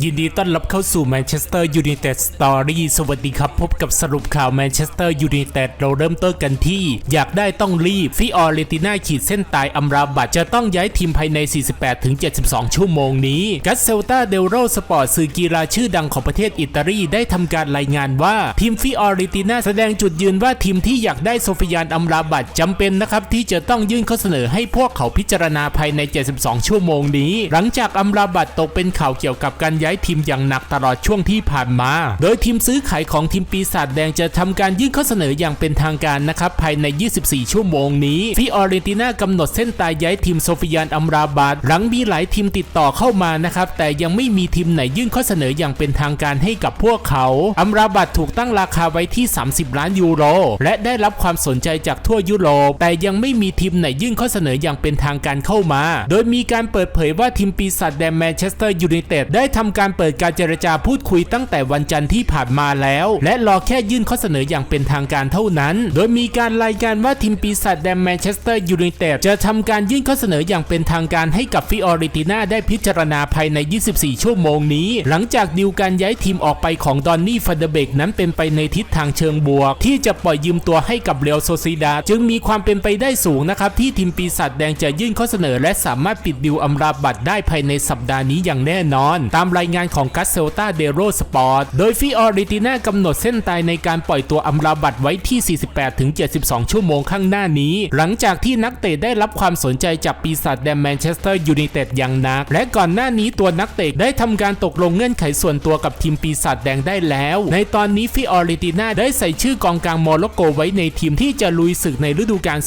ยินดีต้อนรับเข้าสู่แมนเชสเตอร์ยูไนเต็ดสตอรี่สวัสดีครับ พบกับสรุปข่าวแมนเชสเตอร์ยูไนเต็ดเราเริ่มต้นกันที่ อยากได้ต้องรีบฟิออเรติน่าขีดเส้นตายอัมราบัตจะต้องย้ายทีมภายใน 48-72 ชั่วโมงนี้กัสเซลตาเดลโรสปอร์ตสื่อกีฬาชื่อดังของประเทศอิตาลีได้ทำการรายงานว่า ทีมฟิออเรติน่าแสดงจุดยืนว่าทีมที่อยากได้โซฟิยานอัมราบัตจำเป็นนะครับที่จะต้องยื่นข้อเสนอให้พวกเขาพิจารณาภายใน 72 ชั่วโมงนี้ หลังจากอัมราบัตตกเป็นข่าวเกี่ยวกับการย้ายทีมอย่างหนักตลอดช่วงที่ผ่านมา โดยทีมซื้อขายของทีมปีศาจแดงจะทำการยื่นข้อเสนออย่างเป็นทางการนะครับ ภายใน 24 ชั่วโมงนี้ฟิออเรนติน่ากำหนดเส้นตายย้ายทีมโซฟิยานอัมราบัตหลังมีหลายทีมติดต่อเข้ามานะครับ แต่ยังไม่มีทีมไหนยื่นข้อเสนออย่างเป็นทางการให้กับพวกเขา อัมราบัตถูกตั้งราคาไว้ที่ 30 ล้านยูโร และได้รับความสนใจจากทั่วยุโรป แต่ยังไม่มีทีมไหนยื่นข้อเสนออย่างเป็นทางการเข้ามา โดยมีการเปิดเผยว่าทีมปีศาจแดงแมนเชสเตอร์ยูไนเต็ดได้ทำการเปิดการเจรจาพูดคุยตั้งแต่วันจันทร์ที่ผ่านมาแล้ว และรอแค่ยื่นข้อเสนออย่างเป็นทางการเท่านั้น โดยมีการรายงานว่าทีมปีศาจแดงแมนเชสเตอร์ยูไนเต็ดจะทำการยื่นข้อเสนออย่างเป็นทางการให้กับฟิออริติน่าได้พิจารณาภายใน 24 ชั่วโมงนี้ หลังจากดีลการย้ายทีมออกไปของดอนนี่ฟันเดเบกนั้นเป็นไปในทิศทางเชิงบวก ที่จะปล่อยยืมตัวให้กับเรอัลโซซิดา จึงมีความเป็นไปได้สูงนะครับ ที่ทีมปีศาจแดงจะยื่นข้อเสนอ และสามารถปิดดิวอัมราบัตได้ภายในสัปดาห์นี้อย่างแน่นอน ตามรายายงานของกัสเซลตาเดโรสปอร์ต โดยฟิออริติน่ากำหนดเส้นตายในการปล่อยตัวอัมราบัตไว้ที่ 48-72 ชั่วโมงข้างหน้านี้ หลังจากที่นักเตะได้รับความสนใจจากปีศาจแดงแมนเชสเตอร์ยูไนเต็ดอย่างนัก และก่อนหน้านี้ตัวนักเตะได้ทำการตกลงเงื่อนไขส่วนตัวกับทีมปีศาจแดงได้แล้ว ในตอนนี้ฟิออริติน่าได้ใส่ชื่อกองกลางโมร็อกโกไว้ในทีมที่จะลุยศึกในฤดูกาล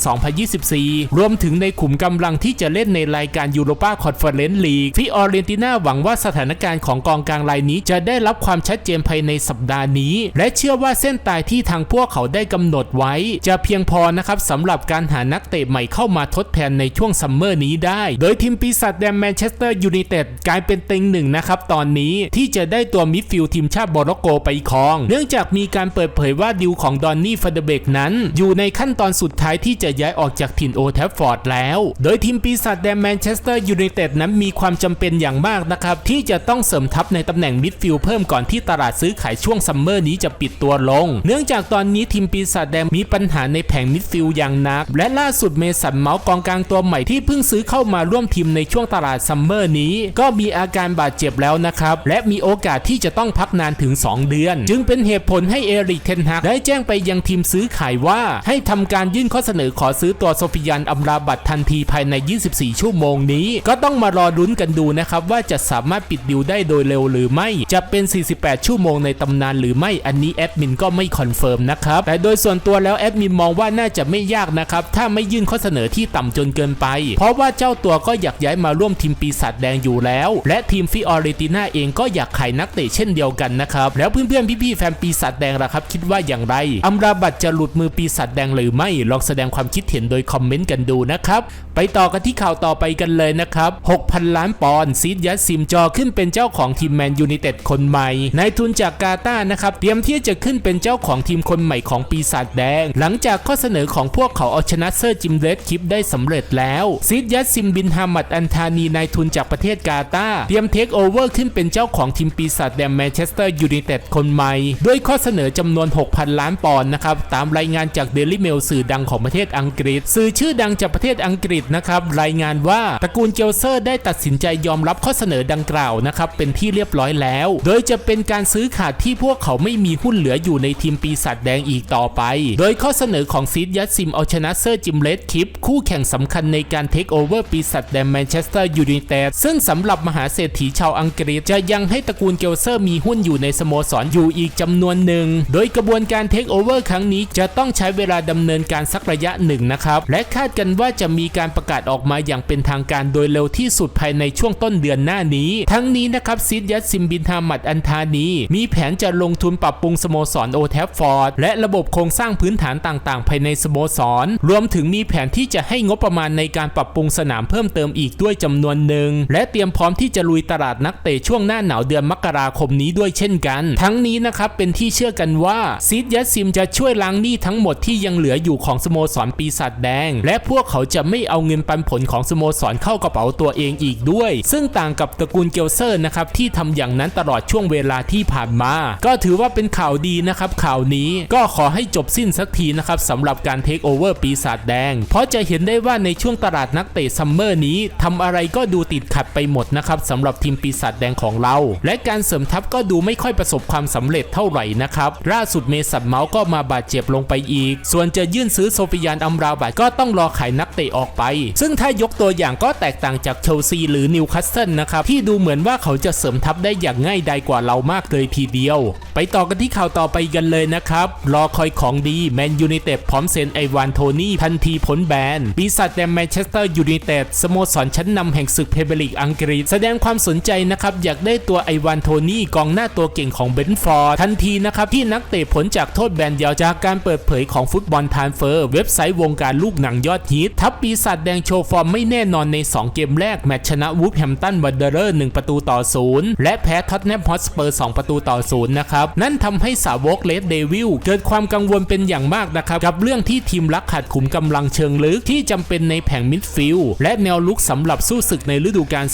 2023-2024 รวมถึงในขุมกำลังที่จะเล่นในรายการยูโรปาคอนเฟอเรนซ์ลีกฟิออริติน่าหวังว่าสถานการณ์ของกองกลางรายนี้จะได้รับความชัดเจนภายในสัปดาห์นี้ และเชื่อว่าเส้นตายที่ทางพวกเขาได้กำหนดไว้ จะเพียงพอนะครับสำหรับการหานักเตะใหม่เข้ามาทดแทนในช่วงซัมเมอร์นี้ได้ โดยทีมปีศาจแดงแมนเชสเตอร์ยูไนเต็ดกลายเป็นเต็งหนึ่งนะครับตอนนี้ที่จะได้ตัวมิดฟิลด์ทีมชาติโมร็อกโกไปครอง เนื่องจากมีการเปิดเผยว่าดิวของดอนนี่ฟันเดเบกนั้น อยู่ในขั้นตอนสุดท้ายที่จะย้ายออกจากถิ่นโอแทฟฟอร์ดแล้ว โดยทีมปีศาจแดงแมนเชสเตอร์ยูไนเต็ดนั้นมีความจำเป็นอย่างมากนะครับที่จะต้องเสริมทัพในตำแหน่งมิดฟิลด์เพิ่มก่อนที่ตลาดซื้อขายช่วงซัมเมอร์นี้จะปิดตัวลง เนื่องจากตอนนี้ทีมปีศาจแดงมีปัญหาในแผงมิดฟิลด์อย่างนัก และล่าสุดเมสันเมาส์กองกลางตัวใหม่ที่เพิ่งซื้อเข้ามาร่วมทีมในช่วงตลาดซัมเมอร์นี้ ก็มีอาการบาดเจ็บแล้วนะครับและมีโอกาสที่จะต้องพักนานถึง 2 เดือน จึงเป็นเหตุผลให้เอริกเทนฮักได้แจ้งไปยังทีมซื้อขายว่า ให้ทำการยื่นข้อเสนอขอซื้อตัวโซฟิยันอัมราบัตทันทีภายใน 24 ชั่วโมงนี้ ก็ต้องมารอลุ้นกันดูนะครับว่าจะสามารถปิดดิวได้โดยเร็วหรือไม่ จะเป็น 48 ชั่วโมงในตำนานหรือไม่อันนี้แอดมินก็ไม่คอนเฟิร์มนะครับ แต่โดยส่วนตัวแล้วแอดมินมองว่าน่าจะไม่ยากนะครับ ถ้าไม่ยื่นข้อเสนอที่ต่ำจนเกินไป เพราะว่าเจ้าตัวก็อยากย้ายมาร่วมทีมปีศาจแดงอยู่แล้ว และทีมฟิออริติน่าเองก็อยากขายนักเตะเช่นเดียวกันนะครับ แล้วเพื่อนๆพี่ๆแฟนปีศาจแดงล่ะครับ คิดว่าอย่างไร อัมราบัตจะหลุดมือปีศาจแดงหรือไม่ ลองแสดงความคิดเห็นโดยคอมเมนต์กันดูนะครับ ไปต่อกันที่ข่าวต่อไปกันเลยนะครับ 6,000 ล้านปอนด์ซีดยัดซิมจอขึ้นเป็นเจ้าของทีมแมนยูไนเต็ดคนใหม่นายทุนจากกาตานะครับเตรียมที่จะขึ้นเป็นเจ้าของทีมคนใหม่ของปีศาจแดง หลังจากข้อเสนอของพวกเขาเอาชนะเซอร์จิมเรดคิปได้สำเร็จแล้วซีดยัดซิมบินฮามัดอันธานีนายทุนจากประเทศกาตาเตรียมเทคโอเวอร์ขึ้นเป็นเจ้าของทีมปีศาจแดงแมนเชสเตอร์ยูไนเต็ดคนใหม่ด้วยข้อเสนอจำนวน 6,000 ล้านปอนด์นะครับตามรายงานจากเดลิเมลสื่อดังของประเทศอังกฤษ สื่อชื่อดังจากประเทศอังกฤษนะครับรายงานว่าตระกูลเจลเซอร์ได้ตัดสินใจยอมรับข้อเสนอดังกล่าวนะครับเป็นที่เรียบร้อยแล้ว โดยจะเป็นการซื้อขาดที่พวกเขาไม่มีหุ้นเหลืออยู่ในทีมปีศาจแดงอีกต่อไป โดยข้อเสนอของซีดยัดซิมเอาชนะเซอร์จิมเลดคิป คู่แข่งสำคัญในการเทคโอเวอร์ปีศาจแดงแมนเชสเตอร์ยูไนเต็ดซึ่งสำหรับมหาเศรษฐีชาวอังกฤษ จะยังให้ตระกูลเกลเซอร์มีหุ้นอยู่ในสโมสรอยู่อีกจำนวนหนึ่ง โดยกระบวนการเทคโอเวอร์ครั้งนี้จะต้องใช้เวลาดำเนินการสักระยะหนึ่งนะครับและคาดกันว่าจะมีการประกาศออกมาอย่างเป็นทางการโดยเร็วที่สุดภายในช่วงต้นเดือนหน้านี้ ทั้งนี้นะครับซิดยัดซิมบินฮามัดอันธานี มีแผนจะลงทุนปรับปรุงสโมสรโอแทฟฟอร์ดและระบบโครงสร้างพื้นฐานต่างๆ ภายในสโมสร รวมถึงมีแผนที่จะให้งบประมาณในการปรับปรุงสนามเพิ่มเติมอีกด้วยจำนวนหนึ่ง และเตรียมพร้อมที่จะลุยตลาดนักเตะช่วงหน้าหนาวเดือนมกราคมนี้ด้วยเช่นกัน ทั้งนี้นะครับเป็นที่เชื่อกันว่าซิดยัดซิมจะช่วยล้างหนี้ทั้งหมดที่ยังเหลืออยู่ของสโมสรปีศาจแดง และพวกเขาจะไม่เอาเงินปันผลของสโมสรเข้ากระเป๋าตัวเองอีกด้วย ซึ่งต่างกับับตระกูลเกลเซอร์นะครับที่ทำอย่างนั้นตลอดช่วงเวลาที่ผ่านมา ก็ถือว่าเป็นข่าวดีนะครับข่าวนี้ก็ขอให้จบสิ้นสักทีนะครับสำหรับการเทคโอเวอร์ปีศาจแดง เพราะจะเห็นได้ว่าในช่วงตลาดนักเตะซัมเมอร์นี้ทำอะไรก็ดูติดขัดไปหมดนะครับสำหรับทีมปีศาจแดงของเรา และการเสริมทัพก็ดูไม่ค่อยประสบความสำเร็จเท่าไหร่นะครับล่าสุดเมสันเมาส์ก็มาบาดเจ็บลงไปอีก ส่วนจะยื่นซื้อโซฟิยานอัมราบัตก็ต้องรอขายนักเตะออกไป ซึ่งถ้ายกตัวอย่างก็แตกต่างจากเชลซีหรือนิวคาสเซิลนะครับที่ดูเหมือนว่าเขาจะเสริมทัพได้อย่างง่ายดายกว่าเรามากเลยทีเดียว ไปต่อกันที่ข่าวต่อไปกันเลยนะครับรอคอยของดีแมนยูไนเต็ดพร้อมเซ็นไอวานโทนี่ทันทีพ้นแบนปีศาจแดงแมนเชสเตอร์ยูไนเต็ดสโมสรชั้นนำแห่งศึกเพเบลิกอังกฤษ แสดงความสนใจนะครับอยากได้ตัวไอวานโทนี่กองหน้าตัวเก่งของเบนฟอร์ดทันทีนะครับที่นักเตะผลจากโทษแบนยาวจากการเปิดเผยของฟุตบอลทรานเฟอร์ เว็บไซต์วงการลูกหนังยอดฮิตทัพปีศาจแดงโชว์ฟอร์มไม่แน่นอนใน 2 เกมแรกแมตช์ชนะวูฟแฮมตันวันเดอร์1ประตูต่อศูนย์และแพ้ท็อตแนมฮอตสเปอร์2ประตูต่อศูนย์นะครับ นั่นทำให้สาวกเลดเดวิลเกิดความกังวลเป็นอย่างมากนะครับ กับเรื่องที่ทีมรักขาดขุมกำลังเชิงลึกที่จำเป็นในแผงมิดฟิลด์และแนวลุกสำหรับสู้ศึกในฤดูกาล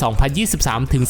2023ถึง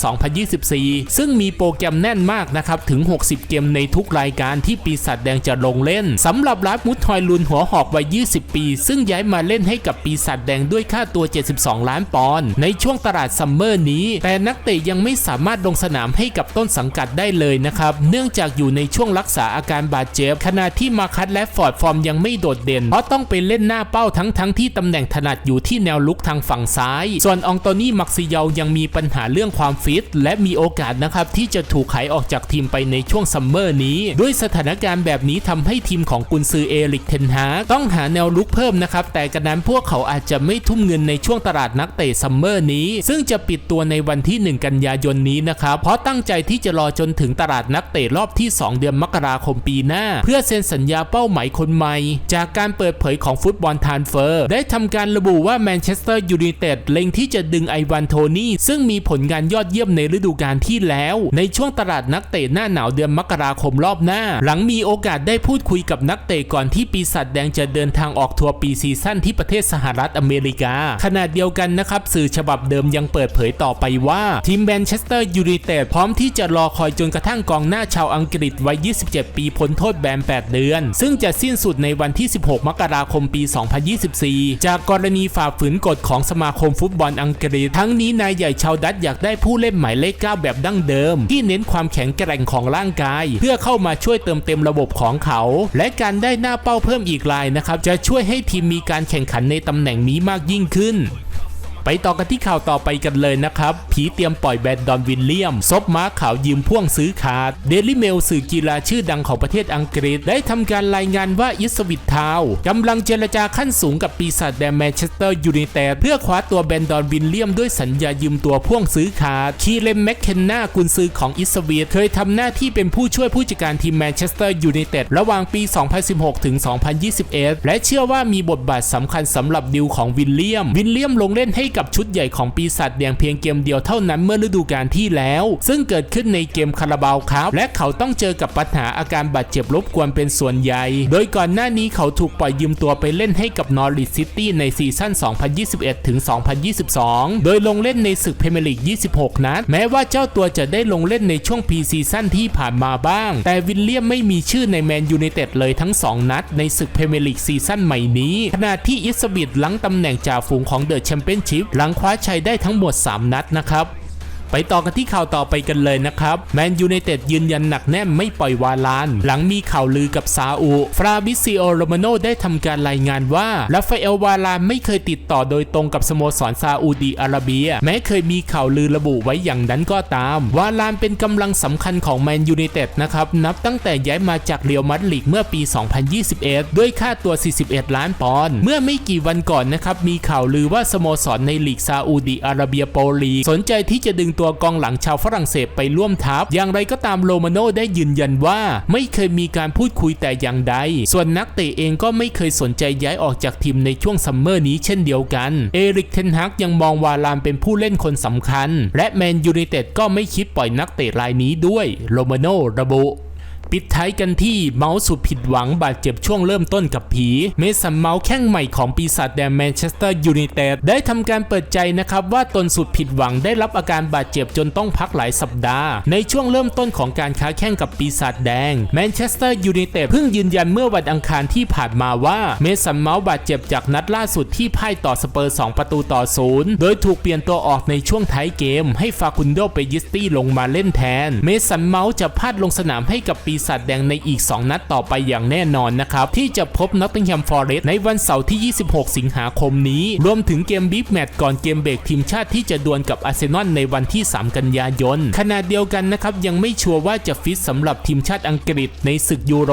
2024 ซึ่งมีโปรแกรมแน่นมากนะครับ ถึง 60 เกมในทุกรายการที่ปีศาจแดงจะลงเล่นสำหรับลาฟมุดทอยลุนหัวหอกวัย 20 ปี ซึ่งย้ายมาเล่นให้กับปีศาจแดงด้วยค่าตัว 72 ล้านปอนด์ในช่วงตลาดซัมเมอร์นี้แต่นักกเตะยังไม่สามารถลงสนามให้กับต้นสังกัดได้เลยนะครับ เนื่องจากอยู่ในช่วงรักษาอาการบาดเจ็บขณะที่มาคัตและฟอร์ดฟอร์มยังไม่โดดเด่น เพราะต้องไปเล่นหน้าเป้าทั้งทั้งที่ตำแหน่งถนัดอยู่ที่แนวลุกทางฝั่งซ้าย ส่วนอองโตนี่มักซิเยายังมีปัญหาเรื่องความฟิต และมีโอกาสนะครับที่จะถูกขายออกจากทีมไปในช่วงซัมเมอร์นี้ ด้วยสถานการณ์แบบนี้ทำให้ทีมของกุนซือเอริกเทนฮาต้องหาแนวลุกเพิ่มนะครับแต่กระนั้นพวกเขาอาจจะไม่ทุ่มเงินในช่วงตลาดนักเตะซัมเมอร์นี้ ซึ่งจะปิดตัวในวันที่1กันยายนนี้นะครับเพราะตั้งใจที่จะรอจนถึงตลาดนักเตะรอบที่ 2 เดือนมกราคมปีหน้า เพื่อเซ็นสัญญาเป้าหมายคนใหม่ จากการเปิดเผยของฟุตบอลทานเฟอร์ ได้ทำการระบุว่าแมนเชสเตอร์ยูไนเต็ดเล็งที่จะดึงไอวานโทนี่ซึ่งมีผลงานยอดเยี่ยมในฤดูกาลที่แล้ว ในช่วงตลาดนักเตะหน้าหนาวเดือนมกราคมรอบหน้า หลังมีโอกาสได้พูดคุยกับนักเตะก่อนที่ปีศาจแดงจะเดินทางออกทัวร์ปีซีซั่นที่ประเทศสหรัฐอเมริกาขณะเดียวกันนะครับสื่อฉบับเดิมยังเปิดเผยต่อไปว่าทีมแมนเชสเตอร์ยูไนเต็ดพร้อมที่จะรอคอยจนกระทั่งกองหน้าชาวอังกฤษวัย 27 ปีพ้นโทษแบน 8 เดือน ซึ่งจะสิ้นสุดในวันที่ 16 มกราคมปี 2024 จากกรณีฝ่าฝืนกฎของสมาคมฟุตบอลอังกฤษ ทั้งนี้นายใหญ่ชาวดัตอยากได้ผู้เล่นหมายเลข 9 แบบดั้งเดิม ที่เน้นความแข็งแกร่งของร่างกาย เพื่อเข้ามาช่วยเติมเต็มระบบของเขา และการได้หน้าเป้าเพิ่มอีกรายนะครับจะช่วยให้ทีมมีการแข่งขันในตำแหน่งนี้มากยิ่งขึ้น ไปต่อกันที่ข่าวต่อไปกันเลยนะครับ ผีเตรียมปล่อยแบนดอนวินเลียม ซบม้าขาวยืมพ่วงซื้อขาดเดลิเมลสื่อกีฬาชื่อดังของประเทศอังกฤษ ได้ทำการรายงานว่าอิสวิตทาวน์กำลังเจรจาขั้นสูงกับปีศาจแดนแมนเชสเตอร์ยูไนเต็ดเพื่อคว้าตัวแบนดอนวินเลียมด้วยสัญญายืมตัวพ่วงซื้อขาด คีเลมแมคเคนนากุนซือของอิสวิตเคยทำหน้าที่เป็นผู้ช่วยผู้จัดการทีมแมนเชสเตอร์ยูไนเต็ดระหว่างปี 2016 ถึง 2021 และเชื่อว่ามีบทบาทสำคัญสำหรับดิวของวินเลียม วินเลียมลงเล่นให้กับชุดใหญ่ของปีศาจแดงเพียงเกมเดียวเท่านั้นเมื่อฤดูกาลที่แล้ว ซึ่งเกิดขึ้นในเกมคาราบาวครับ และเขาต้องเจอกับปัญหาอาการบาดเจ็บรบกวนเป็นส่วนใหญ่ โดยก่อนหน้านี้เขาถูกปล่อยยืมตัวไปเล่นให้กับนอริทซิตี้ในซีซั่น 2021ถึง2022 โดยลงเล่นในศึกพรีเมียร์ลีก26 นัด แม้ว่าเจ้าตัวจะได้ลงเล่นในช่วงพีซีซั่นที่ผ่านมาบ้าง แต่วิลเลียมไม่มีชื่อในแมนยูไนเต็ดเลยทั้ง 2 นัด ในศึกพรีเมียร์ลีกซีซั่นใหม่นี้ ขณะที่อิสบิดหลังตำแหน่งจ่าฝูงของเดอะแชมเปี้ยนชิพหลังคว้าชัยได้ทั้งหมด 3 นัดนะครับ ไปต่อกันที่ข่าวต่อไปกันเลยนะครับแมนยูไนเต็ดยืนยันหนักแน่นไม่ปล่อยวาลาน หลังมีข่าวลือกับซาอุ ฟราบิซิโอโรมาโนได้ทำการรายงานว่าราฟาเอลวาลานไม่เคยติดต่อโดยตรงกับสโมสรซาอุดีอาระเบีย แม้เคยมีข่าวลือระบุไว้อย่างนั้นก็ตาม วาลานเป็นกำลังสำคัญของแมนยูไนเต็ดนะครับนับตั้งแต่ย้ายมาจากเรียวมัดริดเมื่อปี 2021 ด้วยค่าตัว 41 ล้านปอนด์เมื่อไม่กี่วันก่อนนะครับมีข่าวลือว่าสโมสรในลีกซาอุดีอาระเบียโปรลีสนใจที่จะดึงตัวกองหลังชาวฝรั่งเศสไปร่วมทัพ อย่างไรก็ตามโรมาโนได้ยืนยันว่า ไม่เคยมีการพูดคุยแต่อย่างใด ส่วนนักเตะเองก็ไม่เคยสนใจย้ายออกจากทีมในช่วงซัมเมอร์นี้เช่นเดียวกัน เอริกเทนฮักยังมองวาลามเป็นผู้เล่นคนสำคัญ และแมนยูไนเต็ดก็ไม่คิดปล่อยนักเตะรายนี้ด้วยโรมาโนระบุ ปิดท้ายกันที่เมาส์สุดผิดหวังบาดเจ็บช่วงเริ่มต้นกับผี เมสันเมาส์แข้งใหม่ของปีศาจแดงแมนเชสเตอร์ยูไนเต็ดได้ทำการเปิดใจนะครับว่าตนสุดผิดหวังได้รับอาการบาดเจ็บจนต้องพักหลายสัปดาห์ ในช่วงเริ่มต้นของการค้าแข่งกับปีศาจแดงแมนเชสเตอร์ยูไนเต็ดเพิ่งยืนยันเมื่อวันอังคารที่ผ่านมาว่าเมสันเมาส์บาดเจ็บจากนัดล่าสุดที่พ่ายต่อสเปอร์2ประตูต่อศูนย์โดยถูกเปลี่ยนตัวออกในช่วงท้ายเกม ให้ฟาคุนโดเปยิสตี้ลงมาเล่นแทน เมสันเมาส์จะพลาดลงสนามให้กับปีศาจแดงในอีก 2 นัดต่อไปอย่างแน่นอนนะครับ ที่จะพบนอตติงแฮมฟอร์เรสต์ในวันเสาร์ที่ 26 สิงหาคมนี้ รวมถึงเกมบิ๊กแมตช์ก่อนเกมเบรกทีมชาติที่จะดวลกับอาร์เซนอลในวันที่ 3 กันยายนขณะเดียวกันนะครับ ยังไม่ชัวร์ว่าจะฟิตสำหรับทีมชาติอังกฤษในศึกยูโร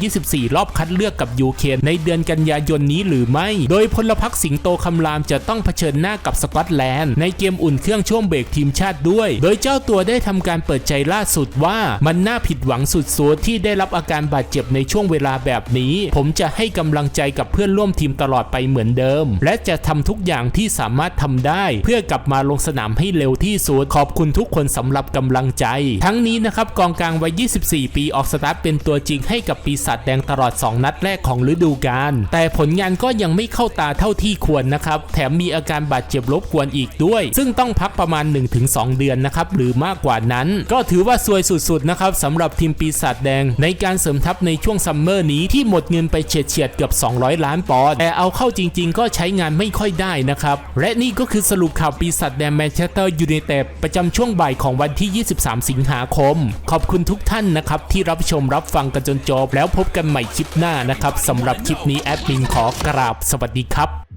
2024 รอบคัดเลือกกับยูเครนในเดือนกันยายนนี้หรือไม่ โดยพลพรรคสิงโตคำรามจะต้องเผชิญหน้ากับสกอตแลนด์ในเกมอุ่นเครื่องช่วงเบรกทีมชาติด้วย โดยเจ้าตัวได้ทำการเปิดใจล่าสุดว่ามันน่าผิดหวังสุดๆที่ได้รับอาการบาดเจ็บในช่วงเวลาแบบนี้ ผมจะให้กำลังใจกับเพื่อนร่วมทีมตลอดไปเหมือนเดิม และจะทำทุกอย่างที่สามารถทำได้ เพื่อกลับมาลงสนามให้เร็วที่สุดขอบคุณทุกคนสำหรับกำลังใจ ทั้งนี้นะครับกองกลางวัย 24 ปีออกสตาร์ทเป็นตัวจริงให้กับปีศาจแดงตลอด 2 นัดแรกของฤดูกาลแต่ผลงานก็ยังไม่เข้าตาเท่าที่ควรนะครับ แถมมีอาการบาดเจ็บรบกวนอีกด้วย ซึ่งต้องพักประมาณ 1-2 เดือนนะครับหรือมากกว่านั้น ก็ถือว่าซวยสุดๆนะครับสำหรับทีมปีศาจแดง ในการเสริมทัพในช่วงซัมเมอร์นี้ที่หมดเงินไปเฉียดเฉียดเกือบ 200 ล้านปอนด์แต่เอาเข้าจริง ๆ ก็ใช้งานไม่ค่อยได้นะครับ และนี่ก็คือสรุปข่าวปีศาจแดงแมนเชสเตอร์ยูไนเต็ดประจำช่วงบ่ายของวันที่ 23 สิงหาคม ขอบคุณทุกท่านนะครับที่รับชมรับฟังกันจนจบแล้วพบกันใหม่คลิปหน้านะครับสำหรับคลิปนี้แอดมินขอกราบสวัสดีครับ